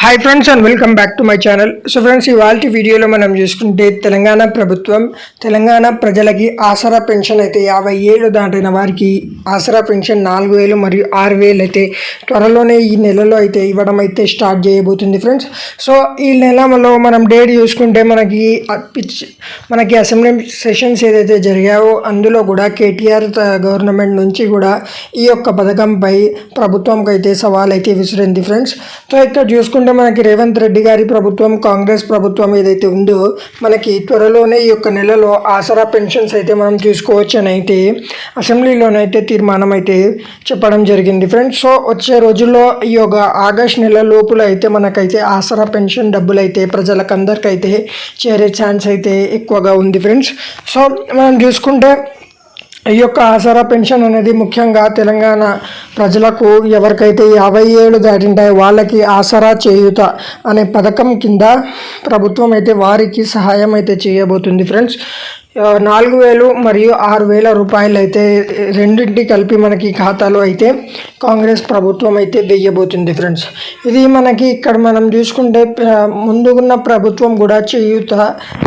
Hi friends and welcome back to my channel so friends ఇవాళ వీడియోలో మనం చూసుకుంటే తెలంగాణ ప్రభుత్వం తెలంగాణ ప్రజలకి ఆసరా పెన్షన్ అయితే యాభై ఏళ్ళు దాటిన వారికి ఆసరా పెన్షన్ నాలుగు వేలు మరియు ఆరు వేలు అయితే త్వరలోనే ఈ నెలలో అయితే ఇవ్వడం అయితే స్టార్ట్ చేయబోతుంది ఫ్రెండ్స్ సో ఈ నెలలో మనం డేట్ చూసుకుంటే మనకి మనకి అసెంబ్లీ సెషన్స్ ఏదైతే జరిగాయో అందులో కూడా కేటీఆర్ గవర్నమెంట్ నుంచి కూడా ఈ యొక్క పథకంపై ప్రభుత్వంకి అయితే సవాల్ అయితే విసిరింది ఫ్రెండ్స్ సో ఇక్కడ చూసుకుంటే మనకి రేవంత్ రెడ్డి గారి ప్రభుత్వం కాంగ్రెస్ ప్రభుత్వం ఏదైతే ఉందో మనకి త్వరలోనే ఈ యొక్క నెలలో ఆసరా పెన్షన్స్ అయితే మనం చూసుకోవచ్చు అని అయితే అసెంబ్లీలోనైతే తీర్మానం అయితే చెప్పడం జరిగింది. ఫ్రెండ్స్ సో వచ్చే రోజుల్లో ఈ యొక్క ఆగస్ట్ నెల లోపల అయితే మనకైతే ఆసరా పెన్షన్ డబ్బులు అయితే ప్రజలకందరికైతే చేరే ఛాన్స్ అయితే ఎక్కువగా ఉంది ఫ్రెండ్స్. సో మనం చూసుకుంటే ఈ యొక్క ఆసరా పెన్షన్ అనేది ముఖ్యంగా తెలంగాణ ప్రజలకు ఎవరికైతే యాభై ఏళ్ళు దాటింటాయో వాళ్ళకి ఆసరా చేయుత అనే పథకం కింద ప్రభుత్వం అయితే వారికి సహాయం అయితే చేయబోతుంది. ఫ్రెండ్స్ నాలుగు వేలు మరియు ఆరు వేల రూపాయలు అయితే రెండింటి కలిపి మనకి ఖాతాలో అయితే కాంగ్రెస్ ప్రభుత్వం అయితే వెయ్యబోతుంది ఫ్రెండ్స్. ఇది మనకి ఇక్కడ మనం చూసుకుంటే ఆ, ముందున్న ప్రభుత్వం కూడా చేయూత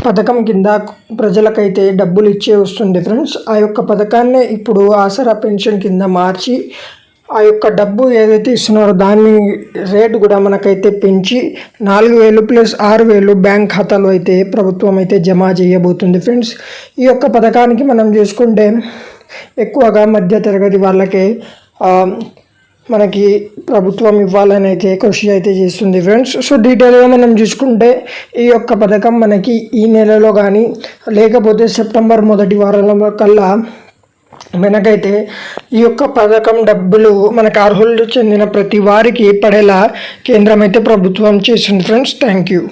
పథకం కింద ప్రజలకైతే డబ్బులు ఇచ్చే వస్తుంది ఫ్రెండ్స్. ఆ యొక్క పథకాన్ని ఇప్పుడు ఆసరా పెన్షన్ కింద మార్చి ఆ యొక్క డబ్బు ఏదైతే ఇస్తున్నారో దాన్ని రేటు కూడా మనకైతే పెంచి నాలుగు వేలు ప్లస్ ఆరు వేలు బ్యాంక్ ఖాతాలో అయితే ప్రభుత్వం అయితే జమ చేయబోతుంది ఫ్రెండ్స్. ఈ యొక్క పథకానికి మనం చూసుకుంటే ఎక్కువగా మధ్య తరగతి వాళ్ళకే మనకి ప్రభుత్వం ఇవ్వాలని అయితే కృషి అయితే చేస్తుంది ఫ్రెండ్స్. సో డీటెయిల్గా మనం చూసుకుంటే ఈ యొక్క పథకం మనకి ఈ నెలలో కానీ లేకపోతే సెప్టెంబర్ మొదటి వారంలో కల్లా మనకైతే ఈ యొక్క పథకం డబ్బులు మనకు అర్హులు చెందిన ప్రతి వారికి పడేలా కేంద్రం అయితే ప్రభుత్వం చేసింది. Friends thank you